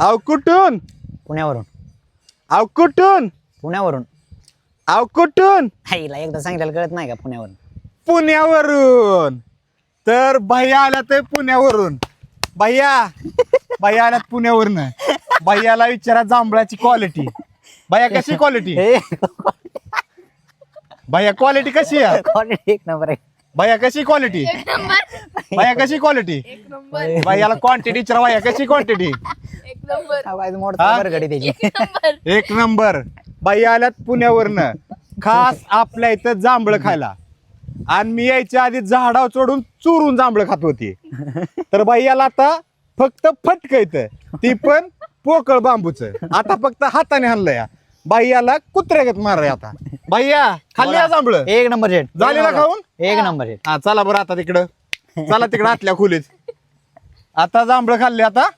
अव कुठून? पुण्यावरून. अव कुठून? पुण्यावरून. अव कुठून? आईला एकदा सांगितलं कळत नाही का पुण्यावरून? पुण्यावरून. तर भैया आला ते पुण्यावरून. भैया भैया आल्यात पुण्यावरून. भैयाला विचारा जांभळाची क्वालिटी भैया कशी क्वालिटी भैया क्वालिटी कशी आहे? quality एक नंबर आहे. भैया कशी क्वालिटी एक नंबर. भैया कशी क्वालिटी एक नंबर. भैयाला क्वांटिटी विचारा भैया कशी क्वांटिटी नंबर. बाई, मोडतो हा? बरं गडी त्याची. एक नंबर. एक नंबर. बाई आल्यात पुण्यावरनं. खास आपल्या इथं जांभळं खायला. आणि मी यायच्या आधी झाडावर चढून चुरून जांभळं खात होती. तर बाईयाला आता फक्त फटक येतं ती पण पोकळ बांबूच. आता फक्त हाताने हाणलंय बाईयाला कुत्र्यागत मार आता. बाईया खाल्ली या जांभळं? एक नंबर शेट झाले ना खाऊन? एक नंबर शेट हा चला बरं आता तिकडं. चला तिकडं आतल्या खोलीत. आता जांभळं खाल्ली आता.